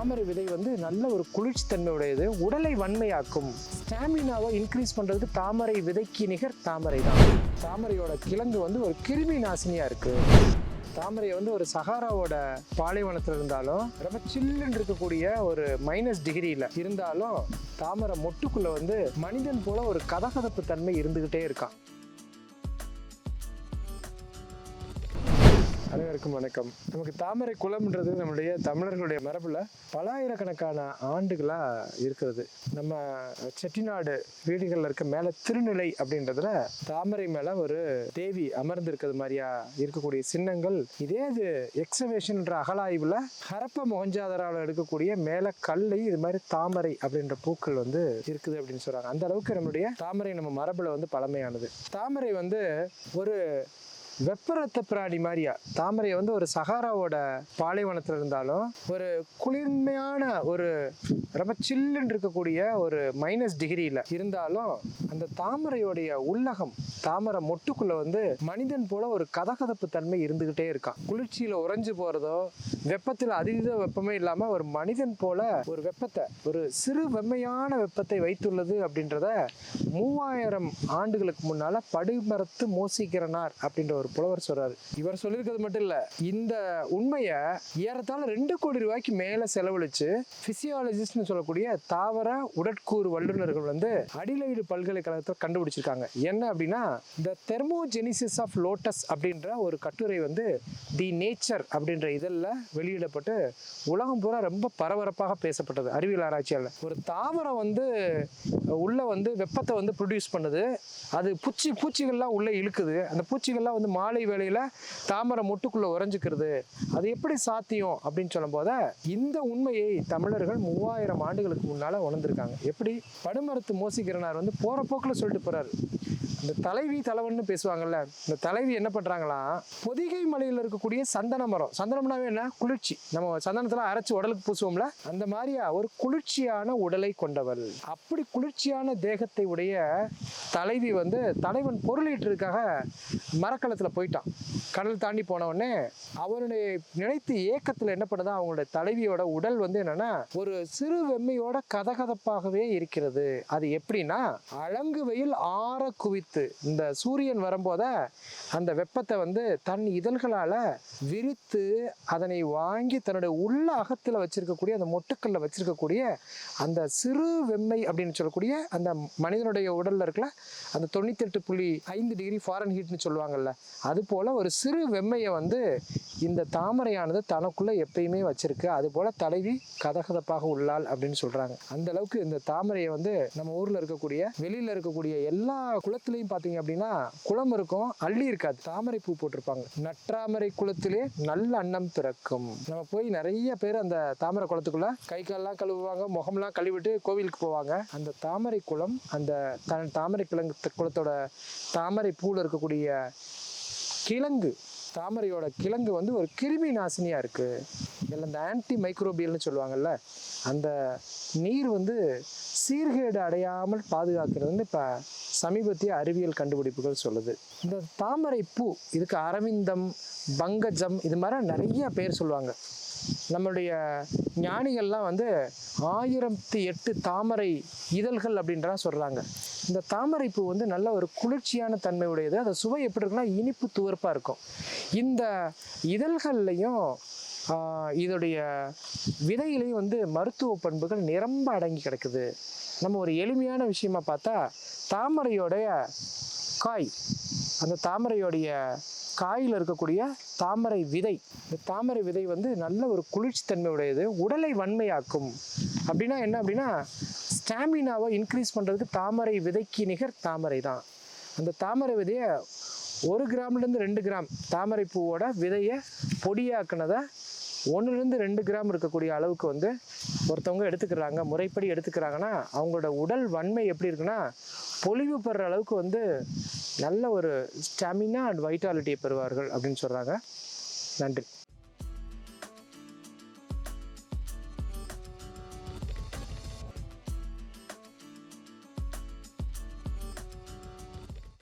தாமரை விதை வந்து நல்ல ஒரு குளிர்ச்சி தன்மை உடையது உடலை வன்மையாக்கும். ஸ்டாமினாவை இன்க்ரீஸ் பண்ணுறது தாமரை விதைக்கு நிகர் தாமரை தான். தாமரையோட கிழங்கு வந்து ஒரு கிருமி நாசினியாக இருக்குது தாமரை வந்து ஒரு சஹாராவோட பாலைவனத்தில் இருந்தாலும் ரொம்ப சில்லுன்னு இருக்கக்கூடிய ஒரு மைனஸ் டிகிரியில் இருந்தாலும் தாமரை மொட்டுக்குள்ளே வந்து மனிதன் போல ஒரு கதகதப்பு தன்மை இருந்துக்கிட்டே இருக்கான். அனைவருக்கும் வணக்கம். நமக்கு தாமரை குளம்ன்றது நம்மளுடைய தமிழர்களுடைய மரபில் பல ஆயிரக்கணக்கான ஆண்டுகளாக இருக்கிறது. நம்ம செட்டிநாடு வீடுகளில் இருக்க மேலே திருநிலை அப்படின்றதுல தாமரை மேலே ஒரு தேவி அமர்ந்திருக்கிறது மாதிரியா இருக்கக்கூடிய சின்னங்கள். இதே இது எக்ஸவேஷன்ன்ற அகலாய்வில் ஹரப்ப மொகஞ்சாதரால் எடுக்கக்கூடிய மேலே கல்லை இது மாதிரி தாமரை அப்படின்ற பூக்கள் வந்து இருக்குது அப்படின்னு சொல்கிறாங்க அந்த அளவுக்கு நம்மளுடைய தாமரை நம்ம மரபில் வந்து பழமையானது. தாமரை வந்து ஒரு வெப்பரத்த பிராணி மாதிரியா? தாமரை வந்து ஒரு சஹாராவோட பாலைவனத்தில் இருந்தாலும் ஒரு குளிர்மையான ஒரு ரொம்ப சில்லுன்னு இருக்கக்கூடிய ஒரு மைனஸ் டிகிரியில் இருந்தாலும் அந்த தாமரையோடைய உள்ளகம் தாமரை மொட்டுக்குள்ள வந்து மனிதன் போல ஒரு கதகதப்பு தன்மை இருந்துகிட்டே இருக்கான். குளிர்ச்சியில் உறைஞ்சு போகிறதோ வெப்பத்தில் அதீத வெப்பமே இல்லாமல் ஒரு மனிதன் போல ஒரு வெப்பத்தை ஒரு சிறு வெம்மையான வெப்பத்தை வைத்துள்ளது அப்படின்றத மூவாயிரம் ஆண்டுகளுக்கு முன்னால படுமரத்து மோசிக்கிறனார் அப்படின்ற ஒரு புலவர் சொல்றாரு. இவர் சொல்லியிருக்கிறது மட்டும் இல்ல இந்த உண்மையை ஏறத்தாழ ரெண்டு கோடி ரூபாய்க்கு மேல செலவழிச்சு பிசியாலஜிஸ்ட்னு சொல்லக்கூடிய தாவர உடற்கூறு வல்லுநர்கள் வந்து அடிலைடு பல்கலைக்கழகத்தை கண்டுபிடிச்சிருக்காங்க. என்ன அப்படின்னா இந்த தெர்மோஜெனிசிஸ் ஆஃப் லோட்டஸ் அப்படின்ற ஒரு கட்டுரை வந்து தி நேச்சர் அப்படின்ற இதழில் வெளியிடப்பட்டு உலகம் பூரா ரொம்ப பரபரப்பாக பேசப்பட்டது அறிவியல் ஆராய்ச்சியால். ஒரு தாவரம் வந்து உள்ள வந்து வெப்பத்தை வந்து ப்ரொடியூஸ் பண்ணுது. அது பூச்சி பூச்சிகள்லாம் உள்ளே இழுக்குது. அந்த பூச்சிகள்லாம் வந்து மாலை வேளையில் தாமரை மொட்டுக்குள்ளே உறைஞ்சிக்கிறது. அது எப்படி சாத்தியம் அப்படின்னு சொல்லும்போது இந்த உண்மையை தமிழர்கள் மூவாயிரம் ஆண்டுகளுக்கு முன்னால் உணர்ந்திருக்காங்க. எப்படி? படுமரத்து மோசிக்கிறனார் வந்து போகிற போக்கில் சொல்லிட்டு போகிறாரு இந்த தலைவி தலைவன்னு பேசுவாங்கல்ல இந்த தலைவி என்ன பண்ணுறாங்களாம் பொதிகை மலையில் இருக்கக்கூடிய சந்தன மரம். சந்தனம்னாவே என்ன? குளிர்ச்சி. நம்ம சந்தனத்தில் அரைச்சி உடலுக்கு பூசுவோம்ல அந்த மாதிரியா ஒரு குளிர்ச்சியான உடலை கொண்டவள். அப்படி குளிர்ச்சியான தேகத்தை உடைய தலைவி வந்து தலைவன் பொருளீட்டுறதுக்காக மரக்கலத்தில் போயிட்டான். கடல் தாண்டி போன அவனுடைய நினைத்து ஏக்கத்தில் என்ன பண்ணுதா அவங்களுடைய தலைவியோட உடல் வந்து என்னன்னா ஒரு சிறு வெம்மையோட கதகதப்பாகவே இருக்கிறது. அது எப்படின்னா அழங்கு வெயில் ஆற குவித்து இந்த சூரியன் வரும்போத அந்த வெப்பத்தை வந்து தன் இதழ்களால் விரித்து அதனை வாங்கி தன்னுடைய உள்ள அகத்தில் வச்சிருக்கக்கூடிய அந்த மொட்டுக்கல்ல வச்சிருக்கக்கூடிய அந்த சிறு வெம்மை அப்படின்னு சொல்லக்கூடிய அந்த மனிதனுடைய உடல்ல இருக்கல அந்த தொண்ணூத்தெட்டு புள்ளி ஐந்து டிகிரி ஃபாரன் ஹீட்னு சொல்லுவாங்கல்ல அது போல ஒரு சிறு வெம்மையை வந்து இந்த தாமரையானது தனக்குள்ள எப்பயுமே வச்சிருக்கு. அது போல தலைவி கதகதப்பாக உள்ளாள் அப்படின்னு சொல்றாங்க. அந்த அளவுக்கு இந்த தாமரையை வந்து நம்ம ஊர்ல இருக்கக்கூடிய வெளியில இருக்கக்கூடிய எல்லா குளத்திலையும் பாத்தீங்க அப்படின்னா குளம் இருக்கும் அள்ளி இருக்காது. தாமரை பூ போட்டிருப்பாங்க. நற்றாமரை குளத்திலே நல்ல அன்னம் பிறக்கும். நம்ம போய் நிறைய பேர் அந்த தாமரை குளத்துக்குள்ள கை கால்லாம் கழுவுவாங்க முகம்லாம் கழுவிட்டு கோவிலுக்கு போவாங்க. அந்த தாமரை குளம் அந்த த- தாமரை கிழங்கு குளத்தோட தாமரை பூவில் இருக்கக்கூடிய கிழங்கு தாமரையோட கிழங்கு வந்து ஒரு கிருமி நாசினியாக இருக்குது இல்லை இந்த ஆன்டி மைக்ரோபியல்னு சொல்லுவாங்கல்ல அந்த நீர் வந்து சீர்கேடு அடையாமல் பாதுகாக்கிறது வந்து இப்போ சமீபத்திய அறிவியல் கண்டுபிடிப்புகள் சொல்லுது. இந்த தாமரை பூ இதுக்கு அரவிந்தம் பங்கஜம் இது மாதிரி நிறைய பேர் சொல்லுவாங்க. நம்மளுடைய ஞானிகள்லாம் வந்து ஆயிரத்தி எட்டு தாமரை இதழ்கள் அப்படின்றலாம் சொல்கிறாங்க இந்த தாமரை பூ வந்து நல்ல ஒரு குளிர்ச்சியான தன்மை உடையது. அந்த சுவை எப்படி இருக்குன்னா இனிப்பு துவர்ப்பாக இருக்கும். இந்த இதழ்கள்லையும் இதோடைய விதையிலையும் வந்து மருத்துவ பண்புகள் நிரம்ப அடங்கி கிடக்குது. நம்ம ஒரு எளிமையான விஷயமா பார்த்தா தாமரையோடைய காய் அந்த தாமரையோடைய காயில் இருக்கக்கூடிய தாமரை விதை. இந்த தாமரை விதை வந்து நல்ல ஒரு குளிர்ச்சி தன்மையுடையது உடலை வன்மையாக்கும். அப்படின்னா என்ன அப்படின்னா ஸ்டாமினாவை இன்க்ரீஸ் பண்ணுறதுக்கு தாமரை விதைக்கு நிகர் தாமரை தான். அந்த தாமரை விதையை ஒரு கிராம்லேருந்து ரெண்டு கிராம் தாமரை பூவோட விதையை பொடியாக்குனதை ஒன்றுலேருந்து ரெண்டு கிராம் இருக்கக்கூடிய அளவுக்கு வந்து ஒருத்தவங்க எடுத்துக்கிறாங்க முறைப்படி எடுத்துக்கிறாங்கன்னா அவங்களோட உடல் வன்மை எப்படி இருக்குன்னா பொலிவு பெறுற அளவுக்கு வந்து நல்ல ஒரு ஸ்டாமினா அண்ட் வைட்டாலிட்டியை பெறுவார்கள் அப்படின்னு சொல்கிறாங்க நன்றி.